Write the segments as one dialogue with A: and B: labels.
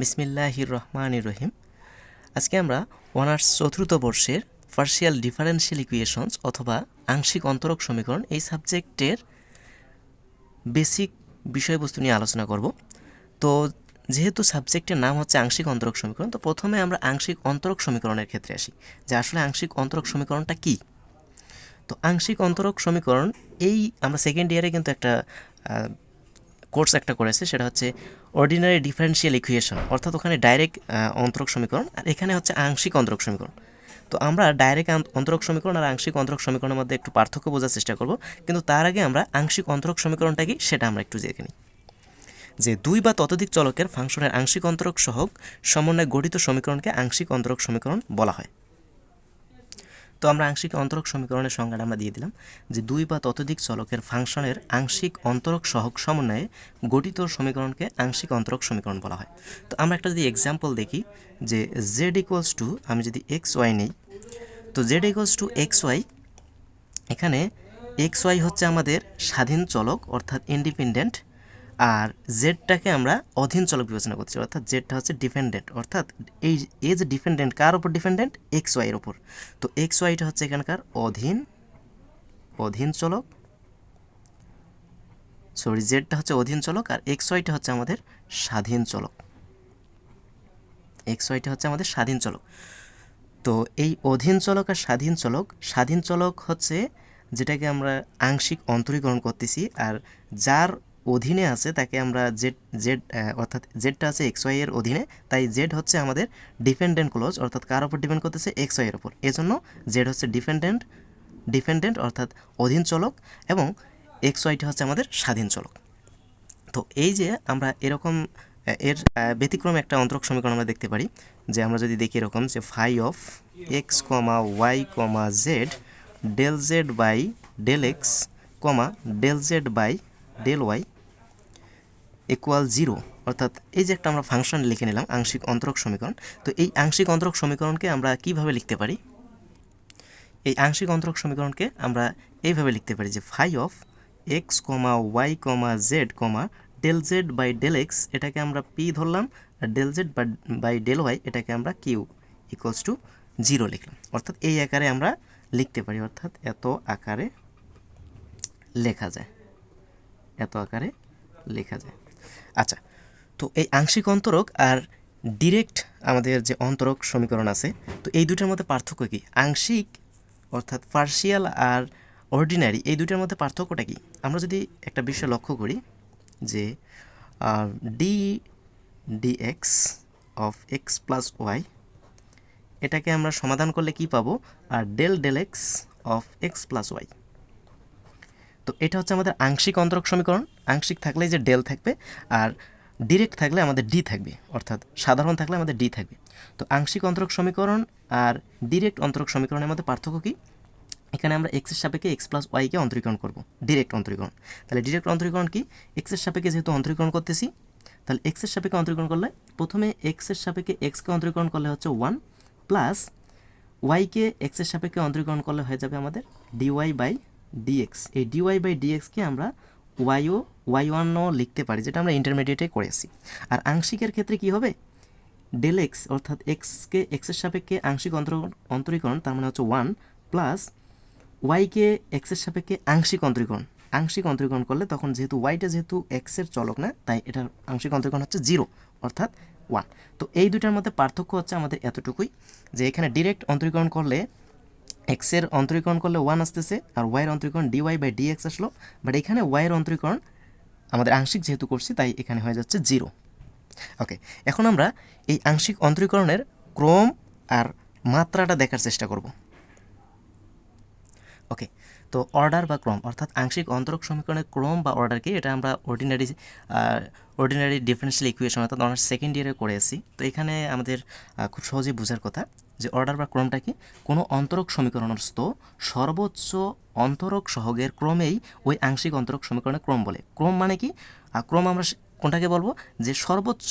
A: বিসমিল্লাহির রহমানির রহিম আজকে আমরা অনার্স চতুর্থ বর্ষের পার্শিয়াল ডিফারেন্সিয়াল ইকুয়েশনস অথবা আংশিক অন্তরক সমীকরণ এই সাবজেক্টের বেসিক বিষয়বস্তু নিয়ে আলোচনা করব। তো যেহেতু সাবজেক্টের নাম হচ্ছে আংশিক অন্তরক সমীকরণ, তো প্রথমে আমরা আংশিক অন্তরক সমীকরণের ক্ষেত্রে আসি, যে আসলে আংশিক অন্তরক সমীকরণটা কী? তো আংশিক অন্তরক সমীকরণ, এই আমরা সেকেন্ড ইয়ারে কিন্তু একটা কোর্স একটা করেছে, সেটা হচ্ছে অর্ডিনারি ডিফারেন্সিয়াল ইকুয়েশন অর্থাৎ ওখানে ডাইরেক্ট অন্তরক সমীকরণ, আর এখানে হচ্ছে আংশিক অন্তরক সমীকরণ। তো আমরা ডাইরেক্ট অন্তরক সমীকরণ আর আংশিক অন্তরক সমীকরণের মধ্যে একটু পার্থক্য বোঝার চেষ্টা করব, কিন্তু তার আগে আমরা আংশিক অন্তরক সমীকরণটা কি, সেটা আমরা একটু দেখে নিই। যে দুই বা ততোধিক চলকের ফাংশনের আংশিক অন্তরক সহগ সমন্বয়ে গঠিত সমীকরণকে আংশিক অন্তরক সমীকরণ বলা হয়। আমরা আংশিক অন্তরক সমীকরণের সংজ্ঞাটা আমরা দিয়ে দিলাম, যে দুই বা ততোধিক চলকের ফাংশনের আংশিক অন্তরক সহগ সমন্বয়ে গঠিত সমীকরণকে আংশিক অন্তরক সমীকরণ বলা হয়। তো আমরা একটা যদি এক্সাম্পল দেখি, যে জেড ইকুয়ালস টু আমি যদি এক্স ওয়াই নিই, তো Z equals to X Y এখানে এক্স ওয়াই হচ্ছে আমাদের স্বাধীন চলক, অর্থাৎ ইন্ডিপেন্ডেন্ট আর জেডটাকে আমরা অধীন চলক বিবেচনা করছি অর্থাৎ জেডটা হচ্ছে ডিপেন্ডেন্ট অর্থাৎ এই এ যে ডিপেন্ডেন্ট কার ওপর ডিপেন্ডেন্ট এক্স ওয়াইয়ের ওপর তো এক্স ওয়াইটা হচ্ছে এখানকার অধীন অধীন চলক সরি জেডটা হচ্ছে অধীন চলক আর এক্স ওয়াইটা হচ্ছে আমাদের স্বাধীন চলক। এক্স ওয়াইটা হচ্ছে আমাদের স্বাধীন চলক। তো এই অধীন চলক আর স্বাধীন চলক স্বাধীন চলক হচ্ছে যেটাকে আমরা আংশিক অন্তরীকরণ করতেছি আর যার অধীনে আছে, তাকে আমরা জেড জেড অর্থাৎ জেডটা আছে এক্স ওয়াই এর অধীনে, তাই জেড হচ্ছে আমাদের ডিপেন্ডেন্ট ক্লোজ অর্থাৎ কার ওপর ডিপেন্ড করতেছে এক্স ওয়াই এর ওপর এজন্য জেড হচ্ছে ডিপেন্ডেন্ট ডিপেন্ডেন্ট অর্থাৎ অধীন চলক, এবং এক্স ওয়াইটা হচ্ছে আমাদের স্বাধীন চলক। তো এই যে আমরা এরকম এর ব্যতিক্রম একটা অন্তরক সমীকরণ আমরা দেখতে পারি, যে আমরা যদি দেখি এরকম যে phi of X comma Y comma Z del Z by del X comma del Z by del Y equal zero অর্থাৎ এই যে একটা আমরা ফাংশন লিখে নিলাম, আংশিক অন্তরক সমীকরণ, তো এই আংশিক অন্তরক সমীকরণকে আমরা কীভাবে লিখতে পারি? এই আংশিক অন্তরক সমীকরণকে আমরা এইভাবে লিখতে পারি যে phi of X comma Y comma Z comma del Z by del X এটাকে আমরা পি ধরলাম, আর del Z by del Y এটাকে আমরা কিউ ইকুয়ালস টু জিরো লিখলাম। অর্থাৎ এই আকারে আমরা লিখতে পারি, অর্থাৎ এত আকারে লেখা যায়। এত আকারে লেখা যায়। আচ্ছা তো এই আংশিক অন্তরক আর ডিরেক্ট আমাদের যে অন্তরক সমীকরণ আছে, তো এই দুটার মধ্যে পার্থক্য কী? আংশিক অর্থাৎ পার্শিয়াল আর অর্ডিনারি এই দুটার মধ্যে পার্থক্যটা কী? আমরা যদি একটা বিষয় লক্ষ্য করি যে D D X of X plus Y এটাকে আমরা সমাধান করলে কি পাবো? আর del del X of X plus Y তো এটা হচ্ছে আমাদের আংশিক অন্তরক সমীকরণ। আংশিক থাকলে যে ডেল থাকবে আর ডিরেক্ট থাকলে আমাদের ডি থাকবে, অর্থাৎ সাধারণ থাকলে আমাদের ডি থাকবে। তো আংশিক অন্তরক সমীকরণ আর ডিরেক্ট অন্তরক সমীকরণের মধ্যে পার্থক্য কী? এখানে আমরা এক্সের সাপেক্ষে এক্স প্লাস ওয়াইকে অন্তরীকরণ করব, ডিরেক্ট অন্তরীকরণ। তাহলে ডিরেক্ট অন্তরীকরণ কি? এক্সের সাপেক্ষে যেহেতু অন্তরীকরণ করতেছি, তাহলে এক্সের সাপেক্ষে অন্তরীকরণ করলে প্রথমে এক্সের সাপেক্ষে এক্সকে অন্তরীকরণ করলে হচ্ছে ওয়ান প্লাস ওয়াইকে এক্সের সাপেক্ষে অন্তরীকরণ করলে হয়ে যাবে আমাদের D Y by D X এই ডিওয়াই বাই ডিএক্সকে আমরা ওয়াইও ওয়াই ওয়ানও লিখতে পারি, যেটা আমরা ইন্টারমিডিয়েটে করেছি আর আংশিকের ক্ষেত্রে কি হবে? ডেল এক্স অর্থাৎ এক্সকে এক্সের সাপেক্ষে আংশিক অন্তর, অন্তরীকরণ, তার মানে হচ্ছে ওয়ান প্লাস ওয়াইকে এক্সের সাপেক্ষে আংশিক অন্তরীকরণ। আংশিক অন্তরীকরণ করলে তখন যেহেতু ওয়াইটা যেহেতু এক্সের চলক না, তাই এটার আংশিক অন্তরীকরণ হচ্ছে জিরো অর্থাৎ ওয়ান তো এই দুটার মধ্যে পার্থক্য হচ্ছে আমাদের এতটুকুই, যে এখানে ডিরেক্ট অন্তরীকরণ করলে এক্সের অন্তরীকরণ করলে ওয়ান আসতেছে আর ওয়াইয়ের অন্তরীকরণ D Y by D X আসলো। বাট এখানে ওয়াইয়ের অন্তরীকরণ আমাদের আংশিক যেহেতু করছি, তাই এখানে হয়ে যাচ্ছে জিরো ওকে এখন আমরা এই আংশিক অন্তরীকরণের ক্রম আর মাত্রাটা দেখার চেষ্টা করব। ওকে তো অর্ডার বা ক্রম, অর্থাৎ আংশিক অন্তরক সমীকরণের ক্রম বা অর্ডার কি, এটা আমরা অর্ডিনারি অর্ডিনারি ডিফারেন্সিয়াল ইকুয়েশন অর্থাৎ অনার্স সেকেন্ড ইয়ারে করে আসি তো এখানে আমাদের খুব সহজেই বোঝার কথা। যে অর্ডার বা ক্রমটা কি? কোনো অন্তরক সমীকরণস্থ সর্বোচ্চ অন্তরক সহগের ক্রমেই ওই আংশিক অন্তরক সমীকরণের ক্রম বলে। ক্রম মানে কি? ক্রম আমরা কোনটাকে বলব? যে সর্বোচ্চ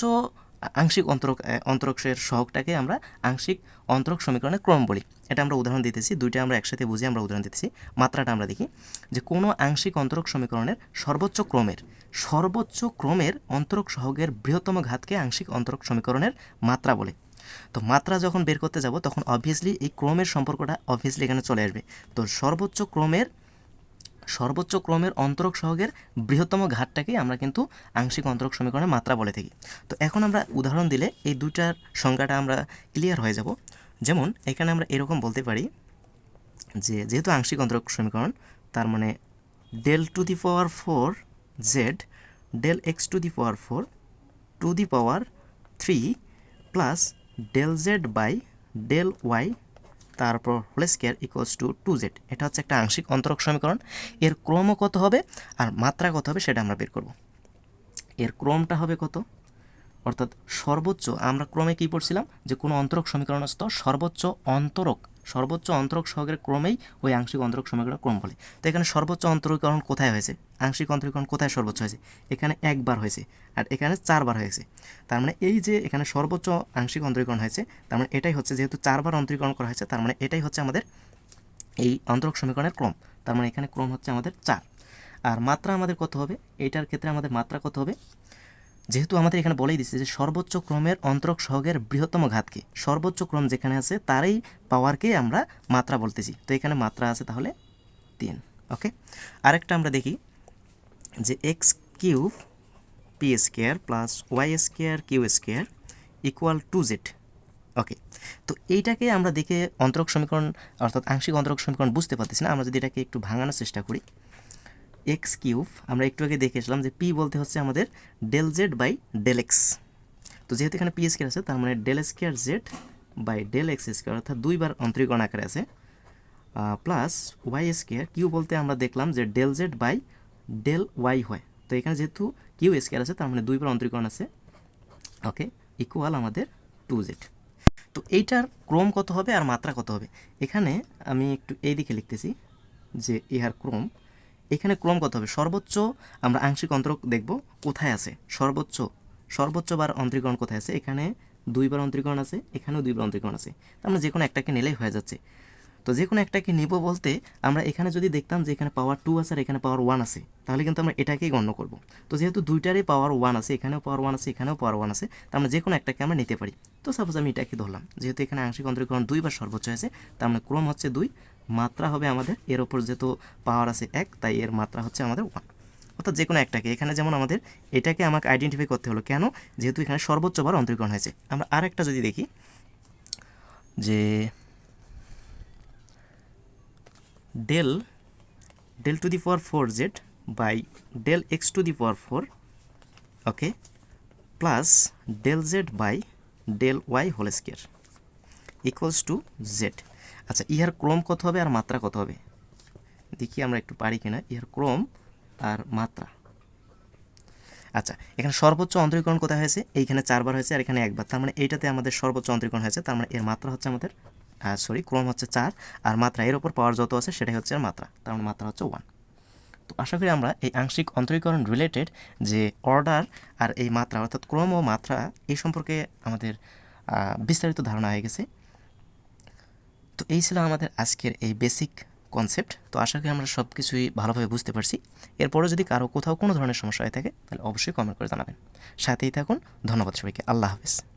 A: আংশিক অন্তরক অন্তরকের সহগটাকে আমরা আংশিক অন্তরক সমীকরণের ক্রম বলি। এটা আমরা উদাহরণ দিতেছি, দুইটা আমরা একসাথে বুঝে আমরা উদাহরণ দিতেছি। মাত্রাটা আমরা দেখি। যে কোনো আংশিক অন্তরক সমীকরণের সর্বোচ্চ ক্রমের সর্বোচ্চ ক্রমের অন্তরক সহগের বৃহত্তম ঘাতকে আংশিক অন্তরক সমীকরণের মাত্রা বলে। তো মাত্রা যখন বের করতে যাব, তখন অবভিয়াসলি এই ক্রমের সম্পর্কটা অবভিয়াসলি এখানে চলে আসবে। তো সর্বোচ্চ ক্রমের সর্বোচ্চ ক্রমের অন্তরক সহগের বৃহত্তম ঘাতটাকেই আমরা কিন্তু আংশিক অন্তরক সমীকরণের মাত্রা বলে থাকি। তো এখন আমরা উদাহরণ দিলে এই দুইটার সংজ্ঞাটা আমরা ক্লিয়ার হয়ে যাব। যেমন, এখানে আমরা এরকম বলতে পারি যে, যেহেতু আংশিক অন্তরক সমীকরণ, তার মানে del to the power four Z del X to the power four to the power three plus del Z by del Y তারপর whole square equals to two Z এটা হচ্ছে একটা আংশিক অন্তরক সমীকরণ। এর ক্রমও কত হবে? আর মাত্রা কত হবে সেটা আমরা বের করব। এর ক্রমটা হবে কত? অর্থাৎ সর্বোচ্চ, আমরা ক্রমে কী পড়ছিলাম? যে কোনো অন্তরক সমীকরণস্থ সর্বোচ্চ অন্তরক সর্বোচ্চ অন্তরক সহগের ক্রমেই ওই আংশিক অন্তরক সমীকরণের ক্রম বলে তো এখানে সর্বোচ্চ অন্তরীকরণ কোথায় হয়েছে? আংশিক অন্তরীকরণ কোথায় সর্বোচ্চ হয়েছে? এখানে একবার হয়েছে আর এখানে চারবার হয়েছে। তার মানে এই যে এখানে সর্বোচ্চ আংশিক অন্তরীকরণ হয়েছে, তার মানে এটাই হচ্ছে যেহেতু চারবার অন্তরীকরণ করা হয়েছে, তার মানে এটাই হচ্ছে আমাদের এই অন্তরক সমীকরণের ক্রম। তার মানে এখানে ক্রম হচ্ছে আমাদের চার। আর মাত্রা আমাদের কত হবে? এটার ক্ষেত্রে আমাদের মাত্রা কত হবে? যেহেতু আমাদের এখানে বলেই দিচ্ছে যে সর্বোচ্চ ক্রমের অন্তরক সহগের বৃহত্তম ঘাতকে, সর্বোচ্চ ক্রম যেখানে আছে তারই পাওয়ারকে আমরা মাত্রা বলতেছি। তো এখানে মাত্রা আছে তাহলে তিন ওকে আরেকটা আমরা দেখি যে x cube p square plus y square q square equal to z okay তো এইটাকে আমরা দেখে অন্তরক সমীকরণ, অর্থাৎ আংশিক অন্তরক সমীকরণ বুঝতে পারতেছি না। আমরা যদি এটাকে একটু ভাঙানোর চেষ্টা করি এক্স কিউব আমরা একটু আগে দেখে এসলাম যে পি বলতে হচ্ছে আমাদের del z by del x তো যেহেতু এখানে পি স্কোয়ার আছে, তার মানে del square z by del x square অর্থাৎ দুইবার অন্তরীকরণ আকারে আছে। প্লাস ওয়াই স্কোয়ার কিউ বলতে আমরা দেখলাম যে del z by del y হয়। তো এখানে যেহেতু কিউ স্কোয়ার আছে, তার মানে দুইবার অন্তরীকরণ আছে। ওকে ইকুয়াল আমাদের টু জেড তো এইটার ক্রম কত হবে আর মাত্রা কত হবে? এখানে আমি একটু এই দিকে লিখতেছি যে ইহার ক্রম এখানে ক্রম কত হবে? সর্বোচ্চ আমরা আংশিক অন্তরক দেখব কোথায় আছে? সর্বোচ্চ সর্বোচ্চ বার অন্তরীকরণ কোথায় আছে? এখানে দুইবার অন্তরীকরণ আছে, এখানেও দুইবার অন্তরীকরণ আছে। তার মানে যে কোনো একটাকে নিলেই হয়ে যাচ্ছে। তো যে কোনো একটাকে নিব বলতে আমরা এখানে যদি দেখতাম যে এখানে পাওয়ার টু আছে আর এখানে পাওয়ার ওয়ান আছে, তাহলে কিন্তু আমরা এটাকেই গণ্য করব। তো যেহেতু দুইটারই পাওয়ার ওয়ান আছে, এখানেও পাওয়ার ওয়ান আছে, এখানেও পাওয়ার ওয়ান আছে, তার মানে যে কোনো একটাকে আমরা নিতে পারি। তো সাপোজ আমি এটাকে ধরলাম, যেহেতু এখানে আংশিক অন্তরীকরণ দুইবার সর্বোচ্চ হয়েছে, তার মানে ক্রম হচ্ছে দুই মাত্রা হবে আমাদের, এর ওপর যেহেতু পাওয়ার আছে এক, তাই এর মাত্রা হচ্ছে আমাদের ওয়ান অর্থাৎ যে কোনো একটাকে, এখানে যেমন আমাদের এটাকে আমাকে আইডেন্টিফাই করতে হলো, কেন? যেহেতু এখানে সর্বোচ্চবার অন্তরীকরণ হয়েছে। আমরা আরেকটা যদি দেখি, যে del del to the power four z by del x to the power four okay plus del z by del y whole square equals to z আচ্ছা ইহার ক্রম কত হবে আর মাত্রা কত হবে? দেখি আমরা একটু পারি কিনা। ইহার ক্রম আর মাত্রা। আচ্ছা এখানে সর্বোচ্চ অন্তরীকরণ কোথায় হয়েছে? এইখানে চারবার হয়েছে আর এখানে একবার। তার মানে এইটাতে আমাদের সর্বোচ্চ অন্তরীকরণ হয়েছে। তার মানে এর মাত্রা হচ্ছে আমাদের সরি ক্রম হচ্ছে চার আর মাত্রা, এর ওপর পাওয়ার যত আছে সেটাই হচ্ছে মাত্রা। তার মানে মাত্রা হচ্ছে ওয়ান তো আশা করি আমরা এই আংশিক অন্তরীকরণ রিলেটেড যে অর্ডার আর এই মাত্রা, অর্থাৎ ক্রম ও মাত্রা এই সম্পর্কে আমাদের বিস্তারিত ধারণা হয়ে গেছে। তো এই ছিল আমাদের আজকের এই বেসিক কনসেপ্ট তো আশা করি আমরা সব কিছুই ভালোভাবে বুঝতে পারছি। এরপরও যদি কারও কোথাও কোনো ধরনের সমস্যা হয়ে থাকে, তাহলে অবশ্যই কমেন্ট করে জানাবেন। সাথেই থাকুন। ধন্যবাদ সবাইকে। আল্লাহ হাফেজ।